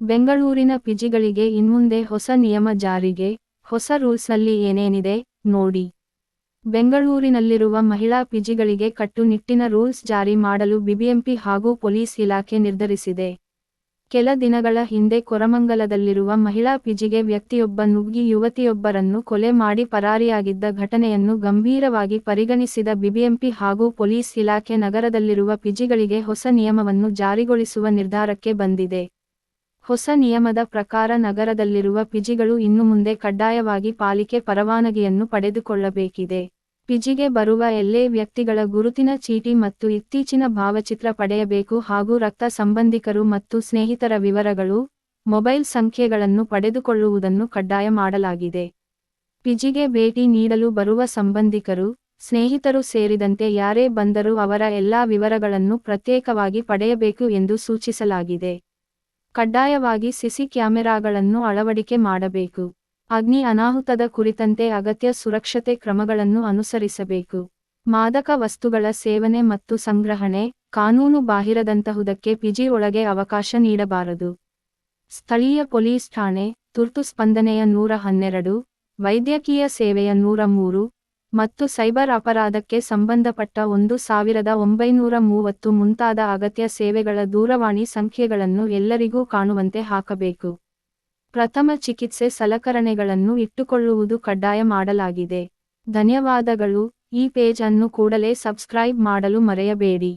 ಬೆಂಗಳೂರಿನ ಪಿಜಿಗಳಿಗೆ ಇನ್ಮುಂದೆ ಹೊಸ ನಿಯಮ ಜಾರಿಗೆ, ಹೊಸ ರೂಲ್ಸ್ನಲ್ಲಿ ಏನೇನಿದೆ ನೋಡಿ. ಬೆಂಗಳೂರಿನಲ್ಲಿರುವ ಮಹಿಳಾ ಪಿಜಿಗಳಿಗೆ ಕಟ್ಟುನಿಟ್ಟಿನ ರೂಲ್ಸ್ ಜಾರಿ ಮಾಡಲು ಬಿಬಿಎಂಪಿ ಹಾಗೂ ಪೊಲೀಸ್ ಇಲಾಖೆ ನಿರ್ಧರಿಸಿದೆ. ಕೆಲ ದಿನಗಳ ಹಿಂದೆ ಕೊರಮಂಗಲದಲ್ಲಿರುವ ಮಹಿಳಾ ಪಿಜಿಗೆ ವ್ಯಕ್ತಿಯೊಬ್ಬ ನುಗ್ಗಿ ಯುವತಿಯೊಬ್ಬರನ್ನು ಕೊಲೆ ಮಾಡಿ ಪರಾರಿಯಾಗಿದ್ದ ಘಟನೆಯನ್ನು ಗಂಭೀರವಾಗಿ ಪರಿಗಣಿಸಿದ ಬಿಬಿಎಂಪಿ ಹಾಗೂ ಪೊಲೀಸ್ ಇಲಾಖೆ ನಗರದಲ್ಲಿರುವ ಪಿಜಿಗಳಿಗೆ ಹೊಸ ನಿಯಮವನ್ನು ಜಾರಿಗೊಳಿಸುವ ನಿರ್ಧಾರಕ್ಕೆ ಬಂದಿದೆ. ಹೊಸ ನಿಯಮದ ಪ್ರಕಾರ ನಗರದಲ್ಲಿರುವ ಪಿಜಿಗಳು ಇನ್ನು ಮುಂದೆ ಕಡ್ಡಾಯವಾಗಿ ಪಾಲಿಕೆ ಪರವಾನಗಿಯನ್ನು ಪಡೆದುಕೊಳ್ಳಬೇಕಿದೆ. ಪಿಜಿಗೆ ಬರುವ ಎಲ್ಲೇ ವ್ಯಕ್ತಿಗಳ ಗುರುತಿನ ಚೀಟಿ ಮತ್ತು ಇತ್ತೀಚಿನ ಭಾವಚಿತ್ರ ಪಡೆಯಬೇಕು ಹಾಗೂ ರಕ್ತ ಸಂಬಂಧಿಕರು ಮತ್ತು ಸ್ನೇಹಿತರ ವಿವರಗಳು, ಮೊಬೈಲ್ ಸಂಖ್ಯೆಗಳನ್ನು ಪಡೆದುಕೊಳ್ಳುವುದನ್ನು ಕಡ್ಡಾಯ ಮಾಡಲಾಗಿದೆ. ಪಿಜಿಗೆ ಭೇಟಿ ನೀಡಲು ಬರುವ ಸಂಬಂಧಿಕರು, ಸ್ನೇಹಿತರು ಸೇರಿದಂತೆ ಯಾರೇ ಬಂದರೂ ಅವರ ಎಲ್ಲಾ ವಿವರಗಳನ್ನು ಪ್ರತ್ಯೇಕವಾಗಿ ಪಡೆಯಬೇಕು ಎಂದು ಸೂಚಿಸಲಾಗಿದೆ. ಕಡ್ಡಾಯವಾಗಿ ಸಿಸಿ ಕ್ಯಾಮೆರಾಗಳನ್ನು ಅಳವಡಿಕೆ ಮಾಡಬೇಕು. ಅಗ್ನಿ ಅನಾಹುತದ ಕುರಿತಂತೆ ಅಗತ್ಯ ಸುರಕ್ಷತೆ ಕ್ರಮಗಳನ್ನು ಅನುಸರಿಸಬೇಕು. ಮಾದಕ ವಸ್ತುಗಳ ಸೇವನೆ ಮತ್ತು ಸಂಗ್ರಹಣೆ, ಕಾನೂನು ಬಾಹಿರದಂತಹುದಕ್ಕೆ ಪಿಜಿ ಒಳಗೆ ಅವಕಾಶ ನೀಡಬಾರದು. ಸ್ಥಳೀಯ ಪೊಲೀಸ್ ಠಾಣೆ, ತುರ್ತು ಸ್ಪಂದನೆಯ ನೂರ ಹನ್ನೆರಡು, ವೈದ್ಯಕೀಯ ಸೇವೆಯ ನೂರ ಮೂರು ಮತ್ತು ಸೈಬರ್ ಅಪರಾಧಕ್ಕೆ ಸಂಬಂಧಪಟ್ಟ ಒಂದು ಸಾವಿರದ ಒಂಬೈನೂರ ಮೂವತ್ತು ಮುಂತಾದ ಅಗತ್ಯ ಸೇವೆಗಳ ದೂರವಾಣಿ ಸಂಖ್ಯೆಗಳನ್ನು ಎಲ್ಲರಿಗೂ ಕಾಣುವಂತೆ ಹಾಕಬೇಕು. ಪ್ರಥಮ ಚಿಕಿತ್ಸೆ ಸಲಕರಣೆಗಳನ್ನು ಇಟ್ಟುಕೊಳ್ಳುವುದು ಕಡ್ಡಾಯ ಮಾಡಲಾಗಿದೆ. ಧನ್ಯವಾದಗಳು. ಈ ಪೇಜ್ ಅನ್ನು ಕೂಡಲೇ ಸಬ್ಸ್ಕ್ರೈಬ್ ಮಾಡಲು ಮರೆಯಬೇಡಿ.